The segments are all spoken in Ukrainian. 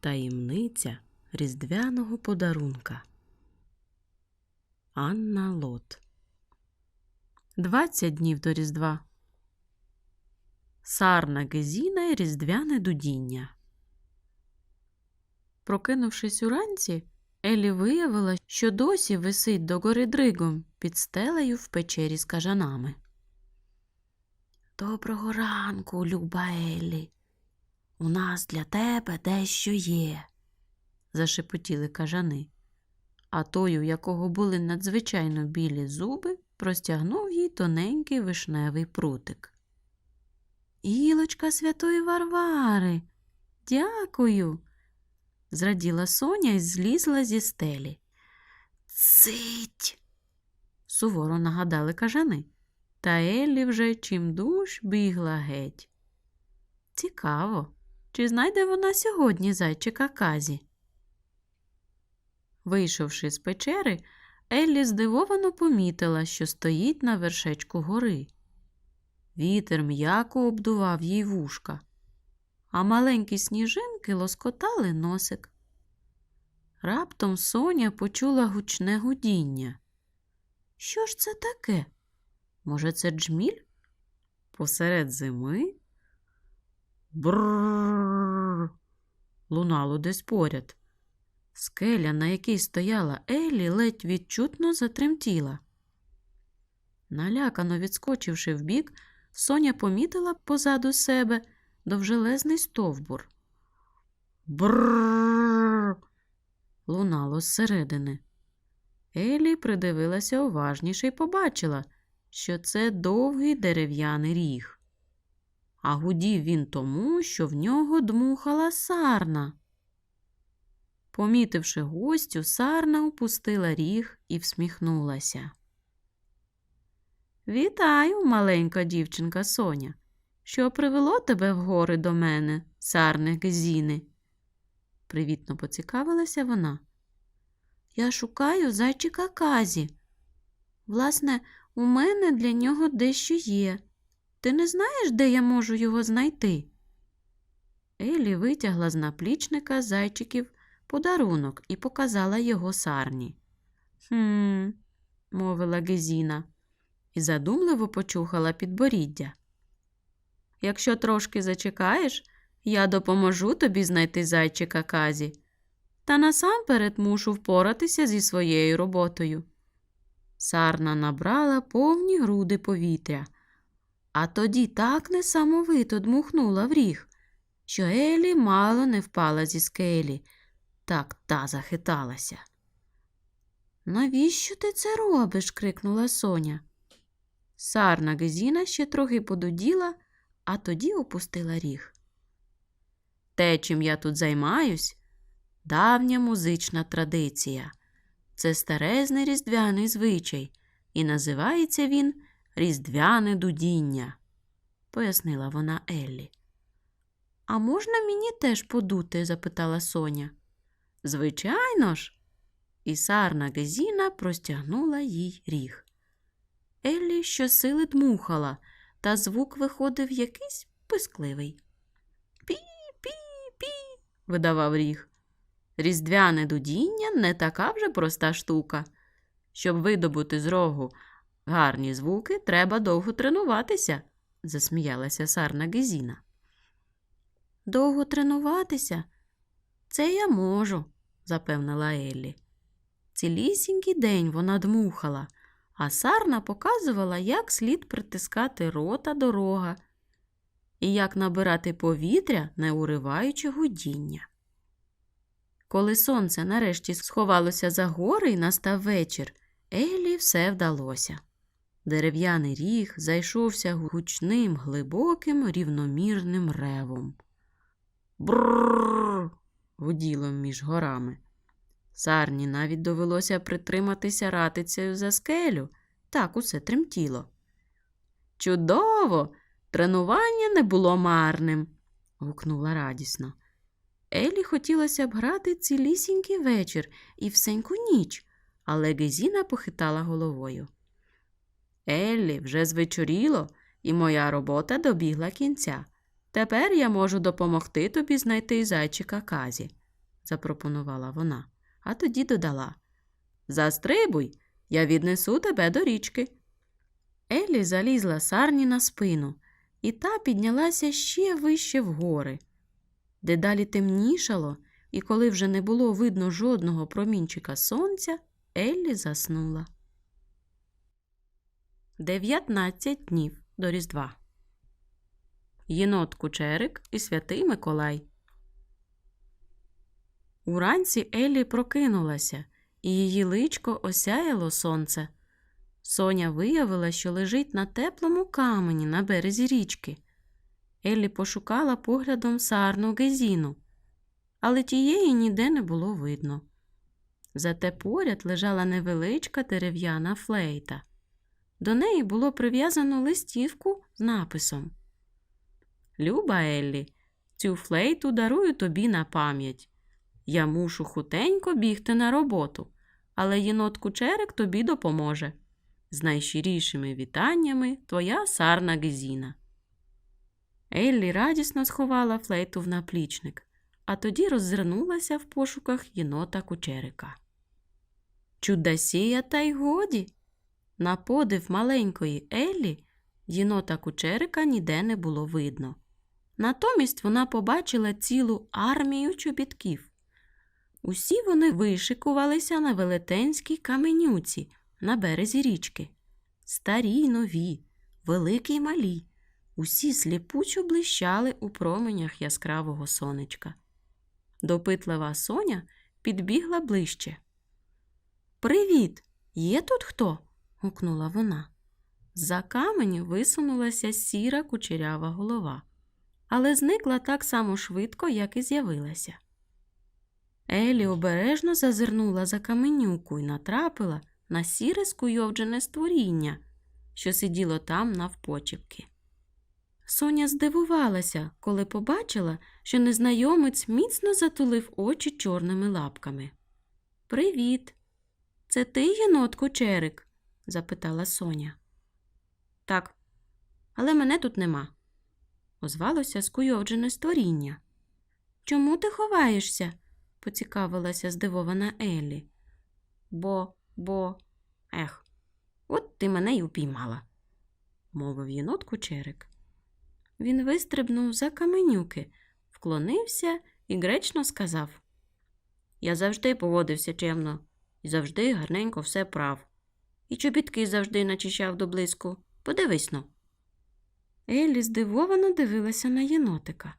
Таємниця різдвяного подарунка. Анна Лот. Двадцять днів до Різдва. Сарна Гезіна і різдвяне дудіння. Прокинувшись уранці, Елі виявила, що досі висить догори дригом під стелею в печері з кажанами. Доброго ранку, люба Еллі. У нас для тебе дещо є, зашепотіли кажани. А той, у якого були надзвичайно білі зуби, простягнув їй тоненький вишневий прутик. Гілочка святої Варвари. Дякую. зраділа Соня і злізла зі стелі. Цить. суворо нагадали кажани. Та Еллі вже чимдуж бігла геть. Цікаво, чи знайде вона сьогодні зайчика казі? Вийшовши з печери, Еллі здивовано помітила, що стоїть на вершечку гори. Вітер м'яко обдував їй вушка, а маленькі сніжинки лоскотали носик. Раптом Соня почула гучне гудіння. Що ж це таке? Може, це джміль? Посеред зими? Брррррр. лунало десь поряд. Скеля, на якій стояла Елі, ледь відчутно затремтіла. Налякано відскочивши вбік, Соня помітила позаду себе довжелезний стовбур. Брррррр. лунало зсередини. Елі придивилася уважніше і побачила, що це довгий дерев'яний ріг. А гудів він тому, що в нього дмухала сарна. Помітивши гостю, сарна опустила ріг і всміхнулася. Вітаю, маленька дівчинка Соня. Що привело тебе в гори до мене, сарне Гезіни? Привітно поцікавилася вона. Я шукаю зайчика казі. Власне, у мене для нього дещо є. Ти не знаєш, де я можу його знайти? Елі витягла з наплічника зайчиків подарунок і показала його сарні. Хм, мовила Гезіна і задумливо почухала підборіддя. Якщо трошки зачекаєш, я допоможу тобі знайти зайчика казі. Та насамперед мушу впоратися зі своєю роботою. Сарна набрала повні груди повітря, а тоді так несамовито дмухнула в ріг, що Елі мало не впала зі скелі, так та захиталася. Навіщо ти це робиш? крикнула Соня. Сарна Гезіна ще трохи подуділа, а тоді опустила ріг. Те, чим я тут займаюсь, давня музична традиція. Це старезний різдвяний звичай, і називається він Різдвяне дудіння, пояснила вона Еллі. А можна мені теж подути? запитала Соня. Звичайно ж. І сарна Гезіна простягнула їй ріг. Еллі щосили дмухала, та звук виходив якийсь пискливий. Пі-пі-пі, видавав ріг. Різдвяне дудіння не така вже проста штука. Щоб видобути з рогу гарні звуки, треба довго тренуватися, засміялася сарна Гезіна. Довго тренуватися? Це я можу, запевнила Еллі. Цілісінький день вона дмухала, а сарна показувала, як слід притискати рота до рога і як набирати повітря, не уриваючи гудіння. Коли сонце нарешті сховалося за гори і настав вечір, Елі все вдалося. Дерев'яний ріг зайшовся гучним, глибоким, рівномірним ревом. Бррррр. гуділо між горами. Сарні навіть довелося притриматися ратицею за скелю, так усе тремтіло. Чудово! Тренування не було марним. гукнула радісно. Елі хотілося б грати цілісінький вечір і всеньку ніч, але Гезіна похитала головою. Еллі, вже звечоріло, і моя робота добігла кінця. Тепер я можу допомогти тобі знайти зайчика казі. запропонувала вона, а тоді додала Застрибуй, я віднесу тебе до річки. Еллі залізла сарні на спину, і та піднялася ще вище вгори. Дедалі темнішало, і коли вже не було видно жодного промінчика сонця, Еллі заснула. Дев'ятнадцять днів до Різдва. Єнот Кучерик і святий Миколай. Уранці Еллі прокинулася, і її личко осяяло сонце. Соня виявила, що лежить на теплому камені на березі річки. Еллі пошукала поглядом сарну Гезіну, але тієї ніде не було видно. Зате поряд лежала невеличка дерев'яна флейта. До неї було прив'язано листівку з написом Люба Еллі, цю флейту дарую тобі на пам'ять. Я мушу хутенько бігти на роботу, але єнот Кучерик тобі допоможе. З найщирішими вітаннями твоя сарна Гезіна. Еллі радісно сховала флейту в наплічник, а тоді роззирнулася в пошуках єнота Кучерика. Чудасія та й годі. На подив маленької Еллі єнота Кучерика ніде не було видно. Натомість вона побачила цілу армію чобітків. Усі вони вишикувалися на велетенській каменюці на березі річки. Старі й нові, великі й малі, усі сліпучо блищали у променях яскравого сонечка. Допитлива соня підбігла ближче. Привіт! Є тут хто? Гукнула вона. За каменю висунулася сіра кучерява голова, але зникла так само швидко, як і з'явилася. Елі обережно зазирнула за каменюку і натрапила на сіре скуйовджене створіння, що сиділо там навпочепки. Соня здивувалася, коли побачила, що незнайомець міцно затулив очі чорними лапками. Привіт. Це ти, єнот Кучерик? Запитала Соня. Так, але мене тут нема, озвалося скуйовджене створіння. Чому ти ховаєшся? поцікавилася здивована Еллі. Бо, бо, ех, от ти мене й упіймала, мовив єнот Кучерик. Він вистрибнув за каменюки, вклонився і гречно сказав Я завжди поводився чемно і завжди гарненько все прав. І чобітки завжди начищав до блиску. Подивись но. Еллі здивовано дивилася на єнотика.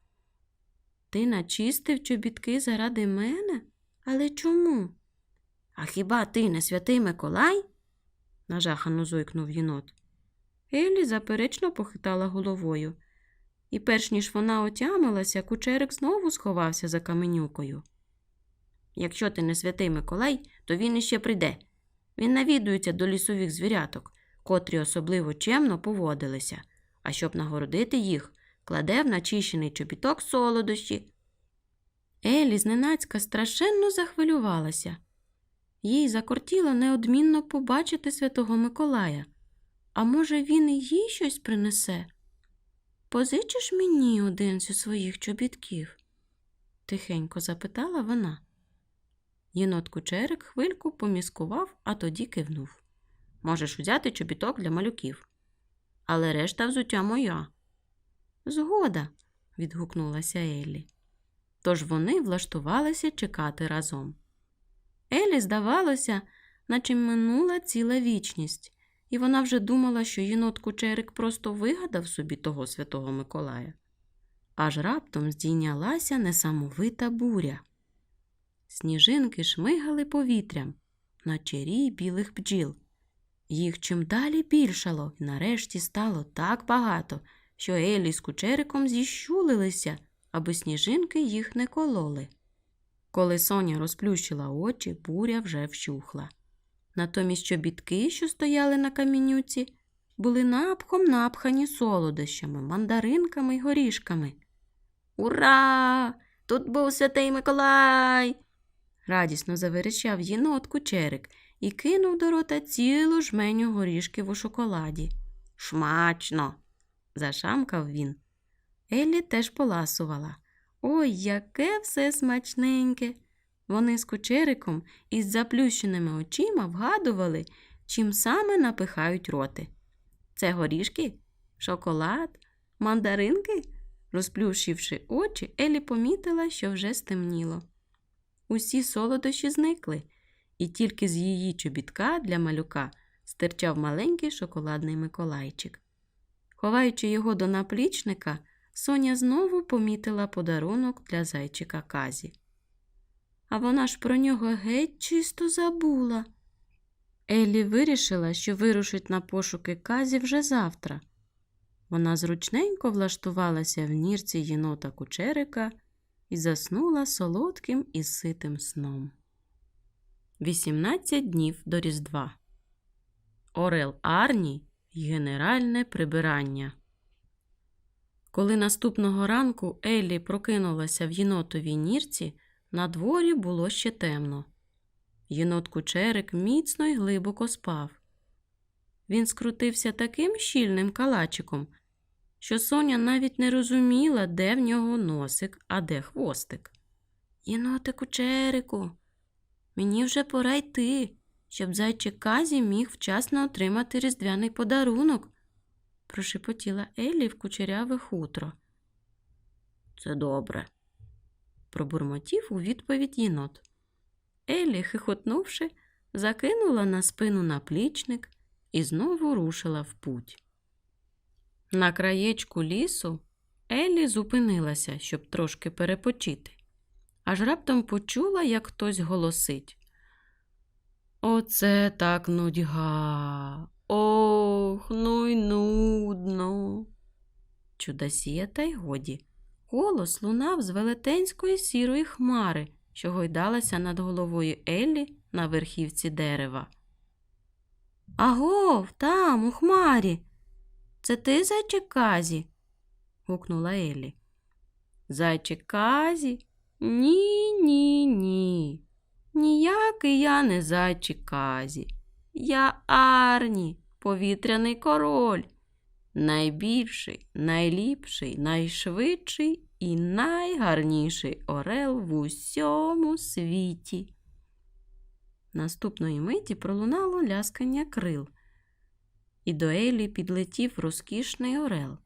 Ти начистив чобітки заради мене? Але чому? А хіба ти не святий Миколай? нажахано зойкнув єнот. Еллі заперечно похитала головою, і перш ніж вона отямилася, кучерик знову сховався за каменюкою. Якщо ти не святий Миколай, то він іще прийде. Він навідується до лісових звіряток, котрі особливо чемно поводилися, а щоб нагородити їх, кладе в начищений чобіток солодощі. Елі зненацька страшенно захвилювалася. Їй закортіло неодмінно побачити святого Миколая. А може, він і їй щось принесе? Позичиш мені один зі своїх чобітків? тихенько запитала вона. Єнот Кучерик хвильку поміскував, а тоді кивнув. Можеш взяти чобіток для малюків. Але решта взуття моя. Згода, відгукнулася Еллі. Тож вони влаштувалися чекати разом. Еллі здавалося, наче минула ціла вічність, і вона вже думала, що єнот Кучерик просто вигадав собі того святого Миколая. Аж раптом здійнялася несамовита буря. Сніжинки шмигали повітрям, наче рій білих бджіл. Їх чим далі більшало, і нарешті стало так багато, що Елі з кучериком зіщулилися, аби сніжинки їх не кололи. Коли Соня розплющила очі, буря вже вщухла. Натомість чобітки, що стояли на камінюці, були напхом напхані солодощами, мандаринками й горішками. Ура! Тут був святий Миколай! Радісно заверещав єнот кучерик і кинув до рота цілу жменю горішків у шоколаді. Шмачно! зашамкав він. Еллі теж поласувала. Ой, яке все смачненьке. Вони з кучериком із заплющеними очима вгадували, чим саме напихають роти. Це горішки, шоколад, мандаринки. Розплющивши очі, Елі помітила, що вже стемніло. Усі солодощі зникли, і тільки з її чобітка для малюка стирчав маленький шоколадний Миколайчик. Ховаючи його до наплічника, Соня знову помітила подарунок для зайчика Казі. А вона ж про нього геть чисто забула. Еллі вирішила, що вирушить на пошуки Казі вже завтра. Вона зручненько влаштувалася в нірці єнота кучерика і заснула солодким і ситим сном. 18 днів до Різдва. Орел Арні й генеральне прибирання. Коли наступного ранку Еллі прокинулася в єнотовій нірці, на дворі було ще темно. Єнот кучерик міцно й глибоко спав. Він скрутився таким щільним калачиком, що Соня навіть не розуміла, де в нього носик, а де хвостик. Єноте кучерику, мені вже пора йти, щоб зайчик Казі міг вчасно отримати різдвяний подарунок, прошепотіла Еллі в кучеряве хутро. Це добре, пробурмотів у відповідь єнот. Еллі, хихотнувши, закинула на спину наплічник і знову рушила в путь. На краєчку лісу Еллі зупинилася, щоб трошки перепочити, аж раптом почула, як хтось голосить. Оце так нудьга. Ох, ну й нудно. Чудосія, та й годі. Голос лунав з велетенської сірої хмари, що гойдалася над головою Еллі на верхівці дерева. Агов, там, у хмарі. Це ти, зайчик Казі? гукнула Еллі. Зайчик Казі? Ні, ні, ні. Ніякий я не зайчик Казі. Я Арні, повітряний король. Найбільший, найліпший, найшвидший і найгарніший орел в усьому світі. Наступної миті пролунало ляскання крил, і до Елі підлетів розкішний орел.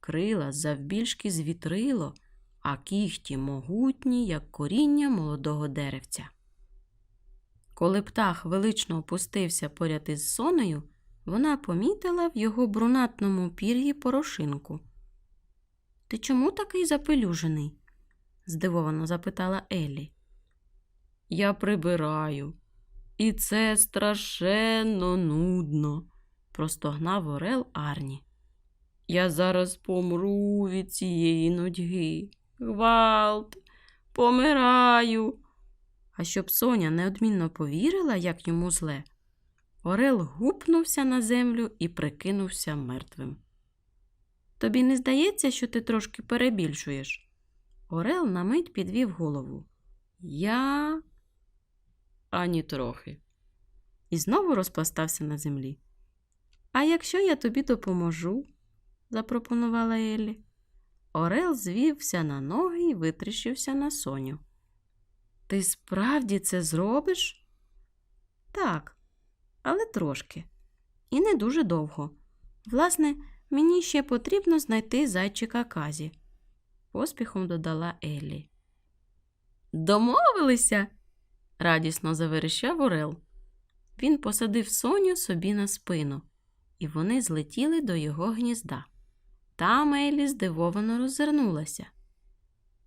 Крила завбільшки звітрило, а кіхті могутні, як коріння молодого деревця. Коли птах велично опустився поряд із сонею, вона помітила в його брунатному пір'ї порошинку. Ти чому такий запелюжений? здивовано запитала Еллі. Я прибираю, і це страшенно нудно, простогнав Орел Арні. Я зараз помру від цієї нудьги. Гвалт, помираю. А щоб Соня неодмінно повірила, як йому зле, Орел гупнувся на землю і прикинувся мертвим. Тобі не здається, що ти трошки перебільшуєш? Орел на мить підвів голову. Я ані трохи. І знову розпластався на землі. А якщо я тобі допоможу? запропонувала Еллі. Орел звівся на ноги і витріщився на соню. Ти справді це зробиш? Так, але трошки. І не дуже довго. Власне, мені ще потрібно знайти зайчика Казі, поспіхом додала Еллі. Домовилися? радісно заверещав Орел. Він посадив соню собі на спину, і вони злетіли до його гнізда. Там Еллі здивовано роззирнулася.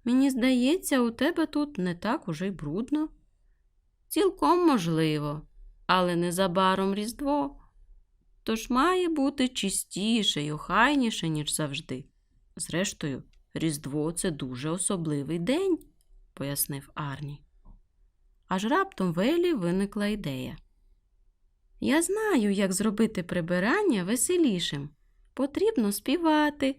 Мені здається, у тебе тут не так уже й брудно. Цілком можливо, але незабаром Різдво. Тож має бути чистіше й охайніше, ніж завжди. Зрештою, Різдво це дуже особливий день, пояснив Арні. Аж раптом в Елі виникла ідея. Я знаю, як зробити прибирання веселішим. Потрібно співати.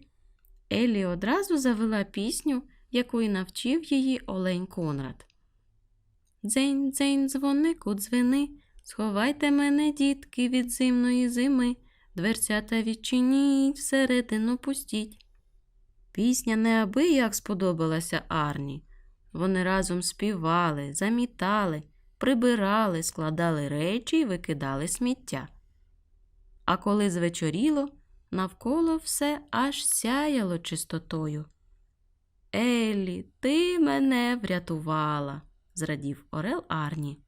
Елі одразу завела пісню, якої навчив її Олень Конрад. Дзень, дзень, дзвонику, дзвени, сховайте мене, дітки, від зимної зими, дверцята відчиніть, всередину пустіть. Пісня неабияк сподобалася Арні. Вони разом співали, замітали, прибирали, складали речі і викидали сміття. А коли звечоріло, навколо все аж сяяло чистотою. Еллі, ти мене врятувала, зрадів Орел Арні.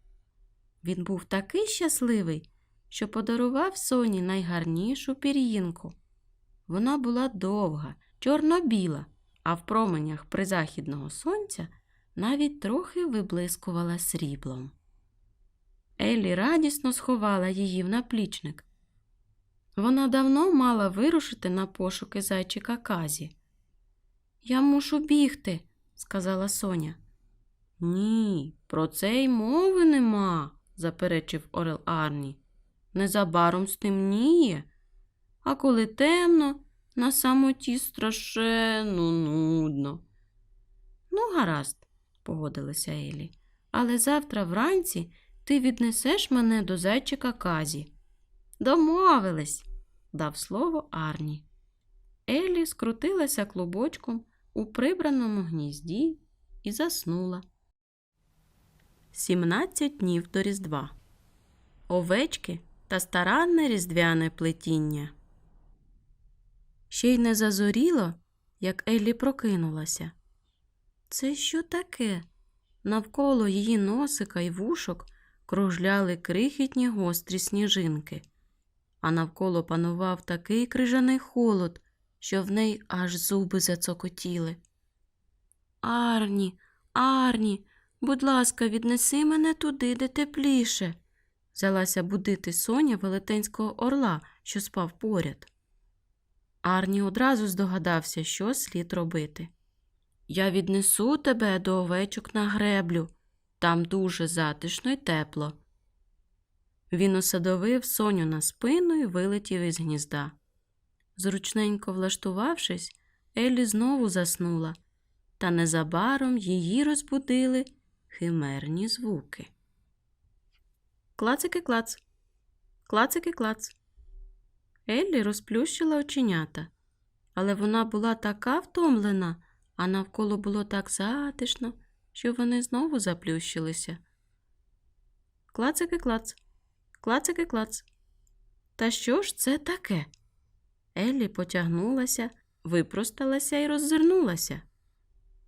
Він був такий щасливий, що подарував соні найгарнішу пір'їнку. Вона була довга, чорно-біла, а в променях призахідного сонця навіть трохи виблискувала сріблом. Еллі радісно сховала її в наплічник. Вона давно мала вирушити на пошуки зайчика Казі. Я мушу бігти, сказала Соня. Ні, про це й мови нема, заперечив Орел Арні. Незабаром стемніє, а коли темно, на самоті страшенно нудно. Ну, гаразд, погодилася Елі, але завтра вранці ти віднесеш мене до зайчика Казі. Домовились, дав слово Арні. Елі скрутилася клубочком у прибраному гнізді і заснула. Сімнадцять днів до Різдва. Овечки та старанне різдвяне плетіння. Ще й не зазоріло, як Еллі прокинулася. Це що таке? Навколо її носика й вушок кружляли крихітні гострі сніжинки, а навколо панував такий крижаний холод, що в неї аж зуби зацокотіли. Арні, Арні, будь ласка, віднеси мене туди, де тепліше, взялася будити Соня велетенського орла, що спав поряд. Арні одразу здогадався, що слід робити. Я віднесу тебе до овечок на греблю, там дуже затишно й тепло. Він усадовив Соню на спину і вилетів із гнізда. Зручненько влаштувавшись, Еллі знову заснула, та незабаром її розбудили химерні звуки. Клацики клац, клацики клац. Еллі розплющила оченята, але вона була така втомлена, а навколо було так затишно, що вони знову заплющилися. Клацики клац, клацики клац. Та що ж це таке? Еллі потягнулася, випросталася і роззирнулася.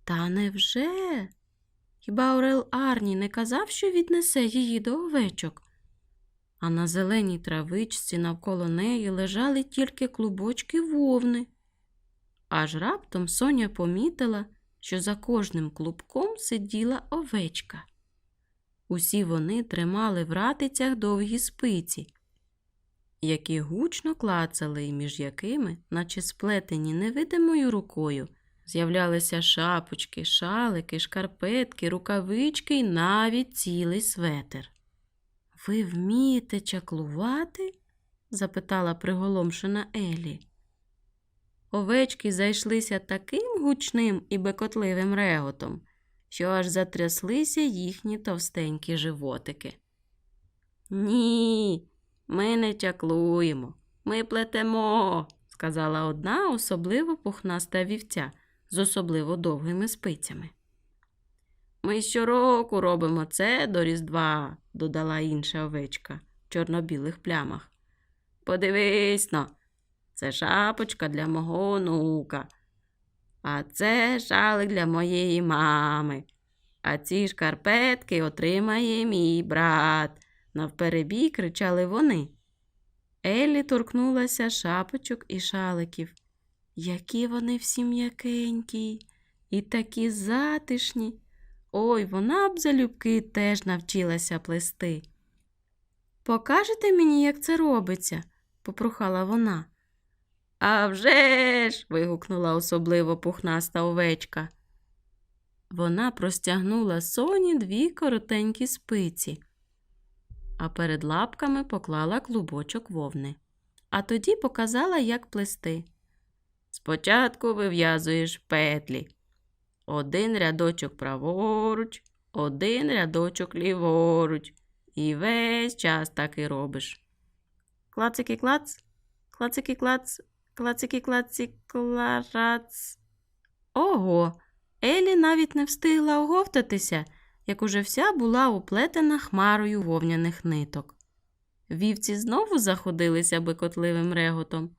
Та невже? Хіба Орел Арні не казав, що віднесе її до овечок? А на зеленій травичці навколо неї лежали тільки клубочки вовни. Аж раптом Соня помітила, що за кожним клубком сиділа овечка. Усі вони тримали в ратицях довгі спиці, які гучно клацали і між якими, наче сплетені невидимою рукою, з'являлися шапочки, шалики, шкарпетки, рукавички і навіть цілий светер. Ви вмієте чаклувати? запитала приголомшена Елі. Овечки зайшлися таким гучним і бекотливим реготом, що аж затряслися їхні товстенькі животики. Ні, ми не чаклуємо, ми плетемо, сказала одна особливо пухнаста вівця з особливо довгими спицями. Ми щороку робимо це до Різдва, додала інша овечка в чорно-білих плямах. Подивись но, це шапочка для мого онука, а це шалик для моєї мами. А ці шкарпетки отримає мій брат. Навперебій кричали вони. Еллі торкнулася шапочок і шаликів. Які вони всі м'якенькі і такі затишні. Ой, вона б залюбки теж навчилася плести. Покажете мені, як це робиться? попрохала вона. «А вже ж!» – вигукнула особливо пухнаста овечка. Вона простягнула соні дві коротенькі спиці, а перед лапками поклала клубочок вовни, а тоді показала, як плести. Спочатку вив'язуєш петлі. Один рядочок праворуч, один рядочок ліворуч. І весь час так і робиш. Клацики клац, клацики клац, клацики клаці кларац. Ого, Елі навіть не встигла оговтатися, як уже вся була уплетена хмарою вовняних ниток. Вівці знову заходилися бикотливим реготом.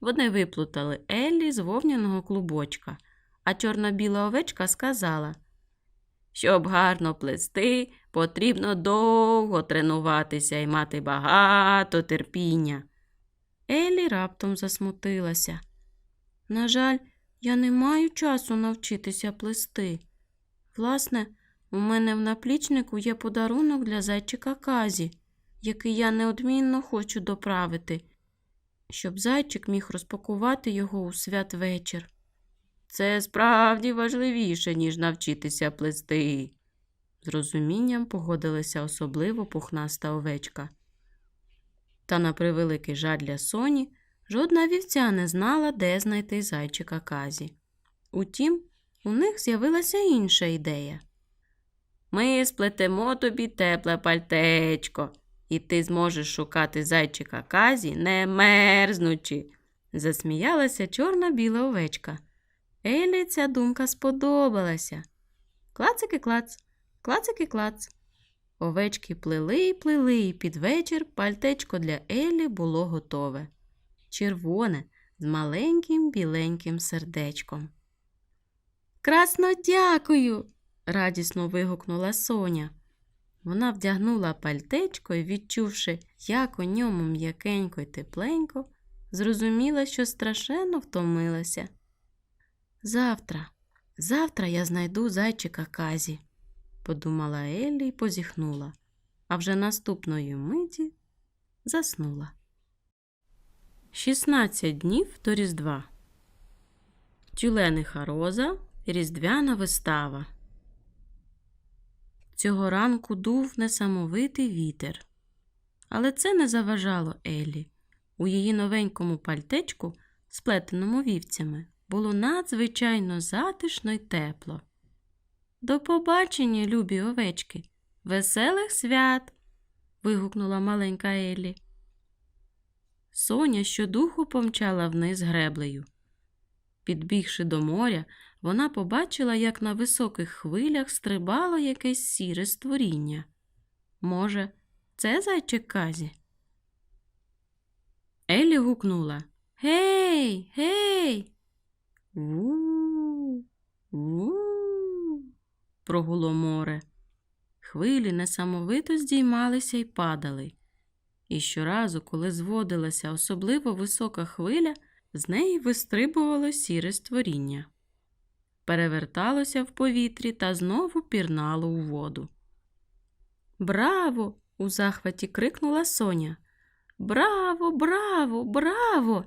Вони виплутали Еллі з вовняного клубочка, а чорно-біла овечка сказала, щоб гарно плести, потрібно довго тренуватися і мати багато терпіння. Еллі раптом засмутилася. На жаль, я не маю часу навчитися плести. Власне, у мене в наплічнику є подарунок для зайчика Казі, який я неодмінно хочу доправити, щоб зайчик міг розпакувати його у святвечір. Це справді важливіше, ніж навчитися плести. З розумінням погодилася особливо пухнаста овечка. Та на превеликий жаль для соні жодна вівця не знала, де знайти зайчика Казі. Утім, у них з'явилася інша ідея. Ми сплетемо тобі тепле пальтечко, і ти зможеш шукати зайчика Казі, не мерзнучи, засміялася чорна біла овечка. Елі ця думка сподобалася. Клацики клац, клацики клац. Овечки плели й плели, і під вечір пальтечко для Елі було готове. Червоне, з маленьким біленьким сердечком. Красно дякую. радісно вигукнула Соня. Вона вдягнула пальтечко і, відчувши, як у ньому м'якенько й тепленько, зрозуміла, що страшенно втомилася. Завтра, завтра я знайду зайчика Казі, подумала Еллі і позіхнула, а вже наступної миті заснула. 16 днів до Різдва. Тюлениха роза, різдвяна вистава. Цього ранку дув несамовитий вітер. Але це не заважало Елі. У її новенькому пальтечку, сплетеному вівцями, було надзвичайно затишно й тепло. До побачення, любі овечки, веселих свят. вигукнула маленька Еллі. Соня щодуху помчала вниз греблею. Підбігши до моря, вона побачила, як на високих хвилях стрибало якесь сіре створіння. Може, це зайчик Казі? Елі гукнула Гей, гей. Ву, ву, прогуло море. Хвилі несамовито здіймалися й падали. І щоразу, коли зводилася особливо висока хвиля, з неї вистрибувало сіре створіння. Переверталося в повітрі та знову пірнало у воду. Браво! у захваті крикнула Соня. Браво, браво, браво!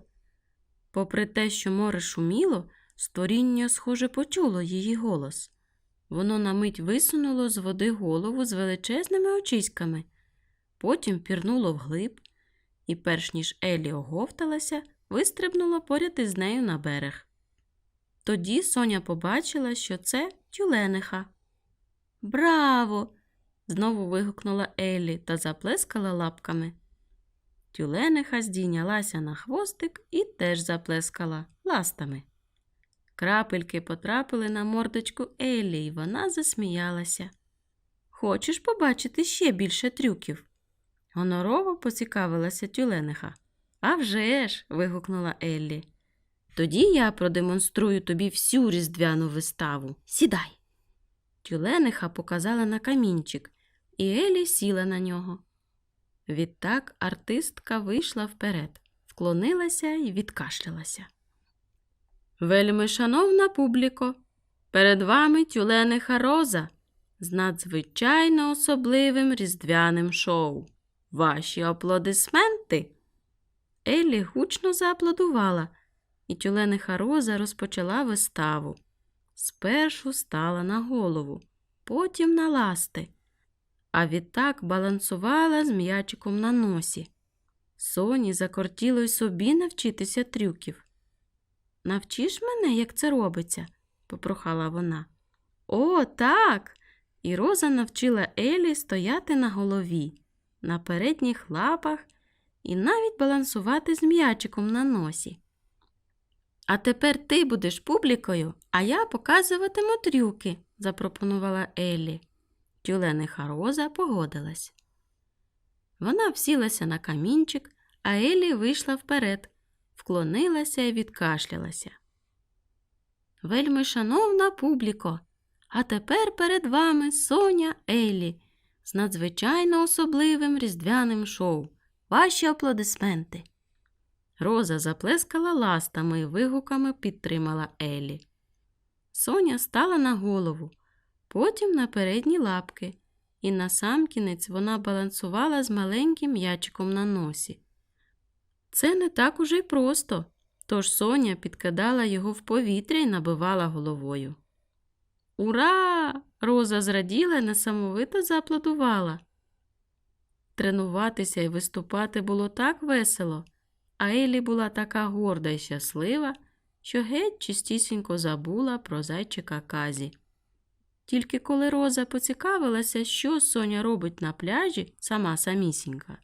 Попри те, що море шуміло, створіння, схоже, почуло її голос. Воно на мить висунуло з води голову з величезними очиськами, потім пірнуло вглиб, і, перш ніж Елі оговталася, вистрибнуло поряд із нею на берег. Тоді Соня побачила, що це тюлениха. Браво! знову вигукнула Еллі та заплескала лапками. Тюлениха здійнялася на хвостик і теж заплескала ластами. Крапельки потрапили на мордочку Еллі, і вона засміялася. Хочеш побачити ще більше трюків? Гонорово поцікавилася тюлениха. «А вже ж!» – вигукнула Еллі. Тоді я продемонструю тобі всю різдвяну виставу. Сідай. Тюлениха показала на камінчик, і Елі сіла на нього. Відтак артистка вийшла вперед, вклонилася і відкашлялася. Вельми шановна публіко, перед вами тюлениха роза з надзвичайно особливим різдвяним шоу. Ваші аплодисменти. Еллі гучно зааплодувала, і тюлениха роза розпочала виставу. Спершу стала на голову, потім на ласти, а відтак балансувала з м'ячиком на носі. Соні закортіло й собі навчитися трюків. Навчиш мене, як це робиться? попрохала вона. О, так. І Роза навчила Елі стояти на голові, на передніх лапах і навіть балансувати з м'ячиком на носі. А тепер ти будеш публікою, а я показуватиму трюки, запропонувала Еллі. Тюлениха Роза погодилась. Вона всілася на камінчик, а Еллі вийшла вперед, вклонилася і відкашлялася. Вельми шановна публіко, а тепер перед вами Соня Еллі з надзвичайно особливим різдвяним шоу. Ваші аплодисменти. Роза заплескала ластами і вигуками підтримала Еллі. Соня стала на голову, потім на передні лапки, і насамкінець вона балансувала з маленьким м'ячиком на носі. Це не так уже й просто, тож Соня підкидала його в повітря і набивала головою. Ура! Роза зраділа і несамовито зааплодувала. Тренуватися і виступати було так весело, а Елі була така горда і щаслива, що геть чистісінько забула про зайчика Казі. Тільки коли Роза поцікавилася, що Соня робить на пляжі, сама самісінька,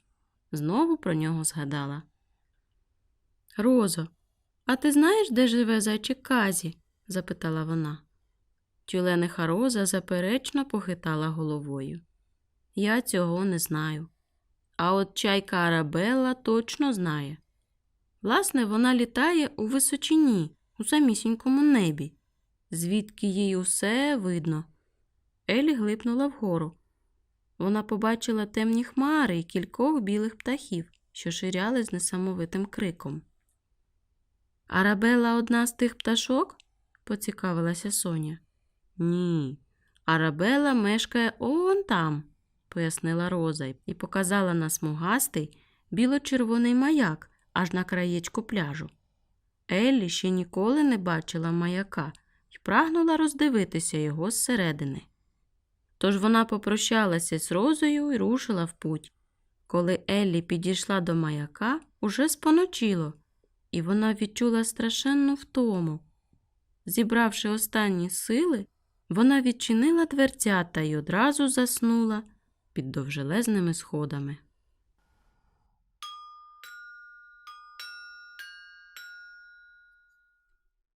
знову про нього згадала. Розо, а ти знаєш, де живе зайчик Казі? запитала вона. Тюлениха Роза заперечно похитала головою. Я цього не знаю. А от чайка Арабелла точно знає. Власне, вона літає у височині, у самісінькому небі, звідки їй усе видно. Елі глипнула вгору. Вона побачила темні хмари і кількох білих птахів, що ширяли з несамовитим криком. Арабелла одна з тих пташок? поцікавилася Соня. Ні, Арабела мешкає он там, пояснила Роза і показала на смугастий біло-червоний маяк аж на краєчку пляжу. Еллі ще ніколи не бачила маяка і прагнула роздивитися його зсередини. Тож вона попрощалася з Розою і рушила в путь. Коли Еллі підійшла до маяка, уже споночило, і вона відчула страшенну втому. Зібравши останні сили, вона відчинила дверцята й одразу заснула під довжелезними сходами.